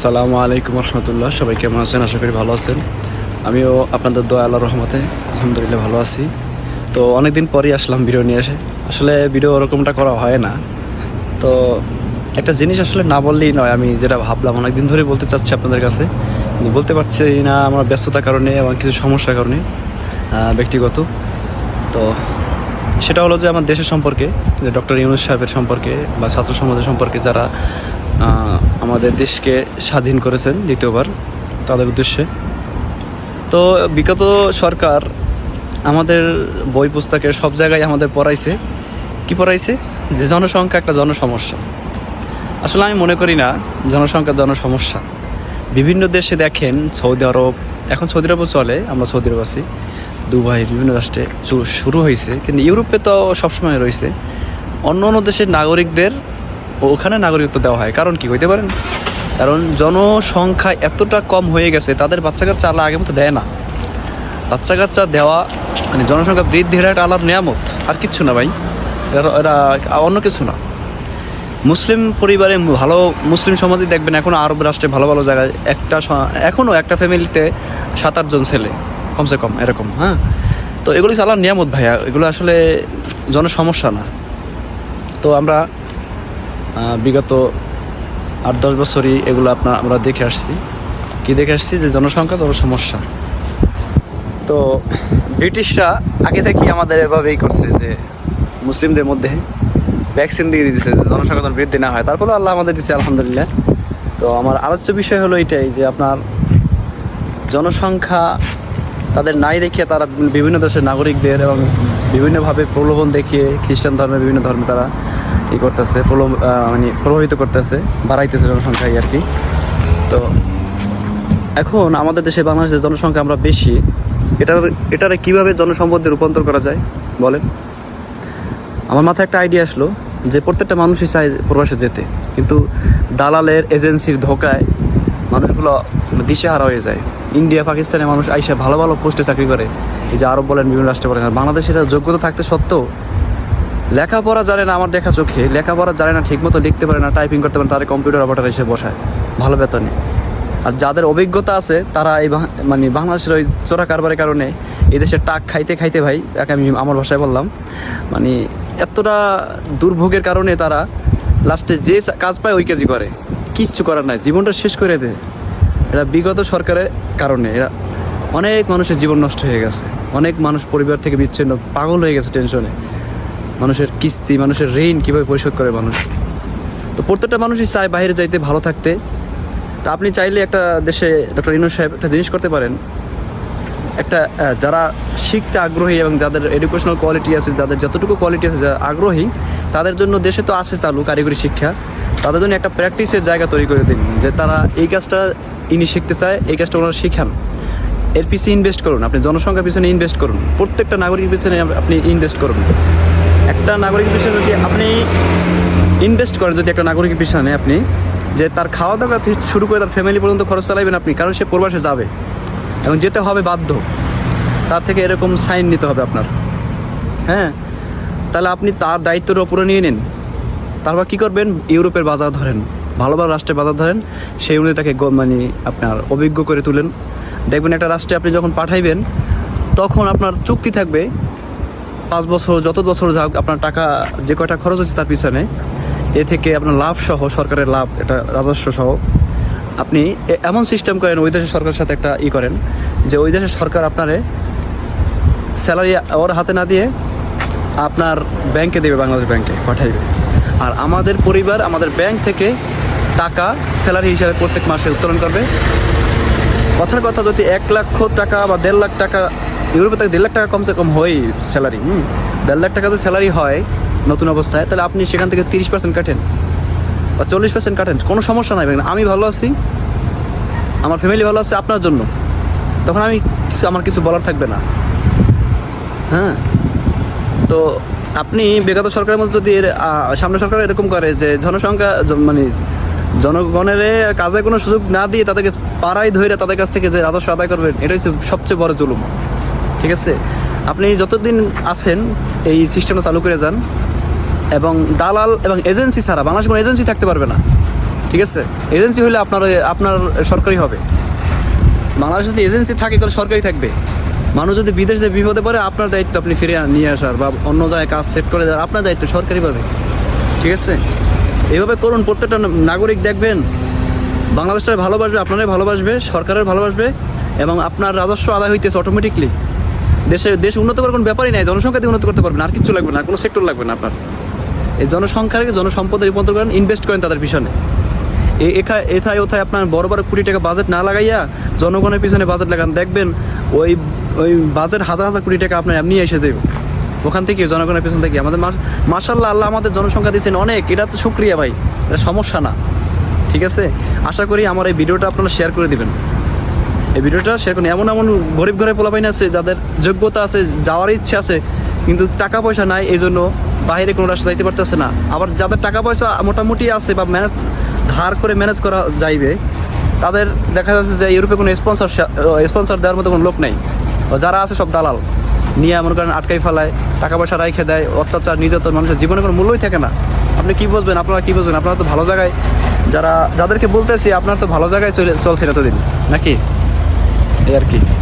সালামু আলাইকুম রহমতুল্লাহ। সবাই কেমন আছেন? আশা করি ভালো আছেন। আমিও আপনাদের দয়া আল্লাহ রহমতে আলহামদুলিল্লাহ ভালো আছি। তো অনেকদিন পরেই আসলাম ভিডিও নিয়ে এসে। আসলে ভিডিও ওরকমটা করা হয় না। তো একটা জিনিস আসলে না বললেই নয়, আমি যেটা ভাবলাম, অনেকদিন ধরে বলতে চাচ্ছি আপনাদের কাছে। বলতে পারছি না আমার ব্যস্ততার কারণে এবং কিছু সমস্যার কারণে ব্যক্তিগত। তো সেটা হলো যে আমার দেশের সম্পর্কে, যে ডক্টর ইউনুস সাহেবের সম্পর্কে বা ছাত্র সমাজের সম্পর্কে যারা আমাদের দেশকে স্বাধীন করেছেন দ্বিতীয়বার তাদের উদ্দেশ্যে। তো বিগত সরকার আমাদের বই পুস্তকে সব জায়গায় আমাদের পড়াইছে। কি পড়াইছে? যে জনসংখ্যা একটা জনসমস্যা। আসলে আমি মনে করি না জনসংখ্যা জনসমস্যা। বিভিন্ন দেশে দেখেন সৌদি আরব, এখন সৌদি আরবও চলে, আমরা সৌদি আরব আছি, দুবাই, বিভিন্ন রাষ্ট্রে শুরু হয়েছে, কিন্তু ইউরোপে তো সবসময় রয়েছে। অন্য অন্য দেশের নাগরিকদের ওখানে নাগরিকত্ব দেওয়া হয়। কারণ কি হইতে পারেন কারণ জনসংখ্যা এতটা কম হয়ে গেছে, তাদের বাচ্চা কাচ্চা আল্লাহ আগের মতো দেয় না। বাচ্চা কাচ্চা দেওয়া মানে জনসংখ্যা বৃদ্ধির একটা আলার নিয়ামত। আর কিচ্ছু না ভাই, এরা অন্য কিছু না। মুসলিম পরিবারে ভালো মুসলিম সমাজে দেখবেন, এখন আরব রাষ্ট্রে ভালো ভালো জায়গায় একটা এখনও একটা ফ্যামিলিতে সাত আটজন ছেলে, কমসে কম এরকম হ্যাঁ? তো এগুলো চালার নিয়ামত ভাইয়া, এগুলো আসলে জনসমস্যা না। তো আমরা বিগত আট দশ বছরই এগুলো আপনার আমরা দেখে আসছি। কি দেখে আসছি? যে জনসংখ্যা জনসমস্যা তো ব্রিটিশরা আগে থেকেই আমাদের এভাবেই করছে যে মুসলিমদের মধ্যে ভ্যাকসিন দিয়ে দিতেছে যে জনসংখ্যা বৃদ্ধি না হয়। তারপরে আল্লাহ আমাদের দিচ্ছে আলহামদুলিল্লাহ। তো আমার আলোচ্য বিষয় হলো এটাই যে আপনার জনসংখ্যা তাদের নাই দেখিয়ে তারা বিভিন্ন দেশের নাগরিকদের এবং বিভিন্নভাবে প্রলোভন দেখিয়ে খ্রিস্টান ধর্মে বিভিন্ন ধর্মে তারা ই করতেছে মানে প্রভাবিত করতেছে, বাড়াইতেছে জনসংখ্যা আর কি। তো এখন আমাদের দেশে বাংলাদেশের জনসংখ্যা আমরা বেশি। এটার, এটারে কীভাবে জনসম্পদে রূপান্তর করা যায়, বলেন? আমার মাথায় একটা আইডিয়া আসলো যে প্রত্যেকটা মানুষই চায় প্রবাসে যেতে, কিন্তু দালালের এজেন্সির ধোকায় মানুষগুলো দিশেহারা হয়ে যায়। ইন্ডিয়া, পাকিস্তানের মানুষ আইসা ভালো ভালো পোস্টে চাকরি করে, এই যে আরব বলেন, বিভিন্ন রাষ্ট্রে বলেন। বাংলাদেশের যোগ্যতা থাকতে সত্ত্বেও লেখাপড়া জানে না আমার দেখা চোখে, লেখাপড়া জানে না, ঠিকমতো লিখতে পারে না টাইপিং করতে পারে না, তারা কম্পিউটার অপারেটর এসে বসায়। ভালো বেতনে আর যাদের অভিজ্ঞতা আছে, তারা এই মানে বাংলাদেশের ওই চোরা কারবারের কারণে এই দেশের টাক খাইতে খাইতে ভাই আমি আমার ভাষায় বললাম মানে এতটা দুর্ভোগের কারণে তারা লাস্টে যে কাজ পায় ওই কাজই করে। কিচ্ছু করার নাই, জীবনটা শেষ করে দেয়। এটা বিগত সরকারের কারণে এরা অনেক মানুষের জীবন নষ্ট হয়ে গেছে। অনেক মানুষ পরিবার থেকে বিচ্ছিন্ন, পাগল হয়ে গেছে টেনশনে মানুষের কিস্তি, মানুষের ঋণ কীভাবে পরিশোধ করে মানুষ? তো প্রত্যেকটা মানুষই চায় বাইরে যাইতে, ভালো থাকতে। তা আপনি চাইলে একটা দেশে ডক্টর ইনু সাহেব একটা জিনিস করতে পারেন। একটা যারা শিখতে আগ্রহী এবং যাদের এডুকেশনাল কোয়ালিটি আছে, যাদের যতটুকু কোয়ালিটি আছে, যারা আগ্রহী, তাদের জন্য দেশে তো আছে চালু কারিগরি শিক্ষা। তাদের জন্য একটা প্র্যাকটিসের জায়গা তৈরি করে দিন, যে তারা এই কাজটা ইনি শিখতে চায়, এই কাজটা ওনারা শিখান। এর পিছিয়ে ইনভেস্ট করুন, আপনি জনসংখ্যার পিছনে ইনভেস্ট করুন। প্রত্যেকটা নাগরিকের পিছনে আপনি ইনভেস্ট করুন। একটা নাগরিক পিছনে যদি আপনি ইনভেস্ট করেন, যদি একটা নাগরিক পিছনে আপনি, যে তার খাওয়া দাওয়া শুরু করে তার ফ্যামিলি পর্যন্ত খরচ চালাবেন আপনি, কারণ সে প্রবাসে যাবে এবং যেতে হবে বাধ্য। তার থেকে এরকম সাইন নিতে হবে আপনার। হ্যাঁ? তাহলে আপনি তার দায়িত্বের ওপরে নিয়ে নিন। তারপর কী করবেন? ইউরোপের বাজার ধরেন। ভালো ভালো রাষ্ট্রের বাজার ধরেন। সেই অনুযায়ী তাকে মানে আপনার অভিজ্ঞ করে তুলেন। দেখবেন একটা রাষ্ট্রে আপনি যখন পাঠাইবেন, তখন আপনার চুক্তি থাকবে পাঁচ বছর, যত বছর যাক আপনার টাকা, যে কয়টা খরচ হচ্ছে তার পিছনে, এ থেকে আপনার লাভ সহ, সরকারের লাভ, এটা রাজস্ব সহ, আপনি এমন সিস্টেম করেন, ওই দেশের সরকারের সাথে একটা ই করেন, যে ওই দেশের সরকার আপনারে স্যালারি ওর হাতে না দিয়ে আপনার ব্যাংকে দেবে, বাংলাদেশ ব্যাংকে পাঠাইবে। আর আমাদের পরিবার, আমাদের ব্যাংক থেকে টাকা স্যালারি হিসাবে প্রত্যেক মাসে উত্তোলন করবে। কথার কথা যদি এক লক্ষ টাকা বা দেড় লাখ টাকা ইউরোপে থেকে দেড় লাখ টাকা কমসে কম হয় স্যালারি হুম? দেড় লাখ টাকা যদি স্যালারি হয় নতুন অবস্থায়, তাহলে আপনি সেখান থেকে তিরিশ পার্সেন্ট কাটেন। বা চল্লিশ পার্সেন্ট কাটেন, কোনো সমস্যা নাই। আমি ভালো আছি, আমার ফ্যামিলি ভালো আছে আপনার জন্য। তখন আমি আমার কিছু বলার থাকবে না। হ্যাঁ? তো আপনি বিগত সরকারের মধ্যে যদি সামনে সরকার এরকম করে যে জনসংখ্যা মানে জনগণের কাজে কোনো সুযোগ না দিয়ে তাদেরকে পাড়ায় ধরে তাদের কাছ থেকে যে রাজস্ব আদায় করবেন এটা হচ্ছে সবচেয়ে বড় জুলুম। ঠিক আছে? আপনি যতদিন আছেন, এই সিস্টেমটা চালু করে যান এবং দালাল এবং এজেন্সি ছাড়া, বাংলাদেশ কোনো এজেন্সি থাকতে পারবে না। ঠিক আছে? এজেন্সি হলে আপনার আপনার সরকারি হবে। বাংলাদেশ যদি এজেন্সি থাকে, তাহলে সরকারি থাকবে। মানুষ যদি বিদেশে বিপদে পড়ে, আপনার দায়িত্ব আপনি ফিরে নিয়ে আসার বা অন্য জায়গায় কাজ সেট করে দেওয়ার, আপনার দায়িত্ব সরকারিভাবে ঠিক আছে? এইভাবে করুন, প্রত্যেকটা নাগরিক দেখবেন বাংলাদেশটা ভালোবাসবে, আপনারাই ভালোবাসবে, সরকারের ভালোবাসবে এবং আপনার রাজস্ব আদায় হইতেছে অটোমেটিকলি দেশে দেশ উন্নত করার কোনো ব্যাপারই নাই জনসংখ্যা দিয়ে উন্নত করতে পারবেন আর কিছু লাগবে না কোনো সেক্টর লাগবে না আপনার। এই জনসংখ্যাকে জনসম্পদে রূপান্তর করেন ইনভেস্ট করেন তাদের পিছনে। এথায় ওথায় আপনার বড় বড় কোটি টাকা বাজেট না লাগাইয়া জনগণের পিছনে বাজেট লাগান। দেখবেন ওই ওই বাজেট হাজার হাজার কোটি টাকা আপনার এমনি এসে দেবে। ওখান থেকে জনগণের পিছন থেকে। আমাদের মার্শাল্লাহ আল্লাহ আমাদের জনসংখ্যা দিয়েছেন অনেক। এটা তো সুক্রিয়া ভাই। এটা সমস্যা না। ঠিক আছে? আশা করি আমার এই ভিডিওটা আপনারা শেয়ার করে দিবেন। এই ভিডিওটা করুন এমন এমন গরিব ঘরে পোলাপাইন আছে, যাদের যোগ্যতা আছে, যাওয়ার ইচ্ছে আছে, কিন্তু টাকা পয়সা নাই, এই জন্য বাইরে কোনো রাস্তা যাইতে পারতেছে না। আবার যাদের টাকা পয়সা মোটামুটি আছে বা ম্যানেজ ধার করে ম্যানেজ করা যাইবে, তাদের দেখা যাচ্ছে যে ইউরোপে কোনো স্পন্সর স্পন্সর দেওয়ার মতো কোনো লোক নেই। যারা আছে সব দালাল। নিয়ে এমন করেন আটকাই ফেলায়, টাকা পয়সা রাইখে দেয়, অত্যাচার, নির্যাতন, মানুষের জীবনে কোনো মূল্যই থাকে না। আপনি কি বুঝবেন, আপনারা কী বুঝবেন? আপনারা তো ভালো জায়গায়, যারা, যাদেরকে বলতেছি, আপনার তো ভালো জায়গায় চলে চলছে এতদিন, নাকি? এই আর কি।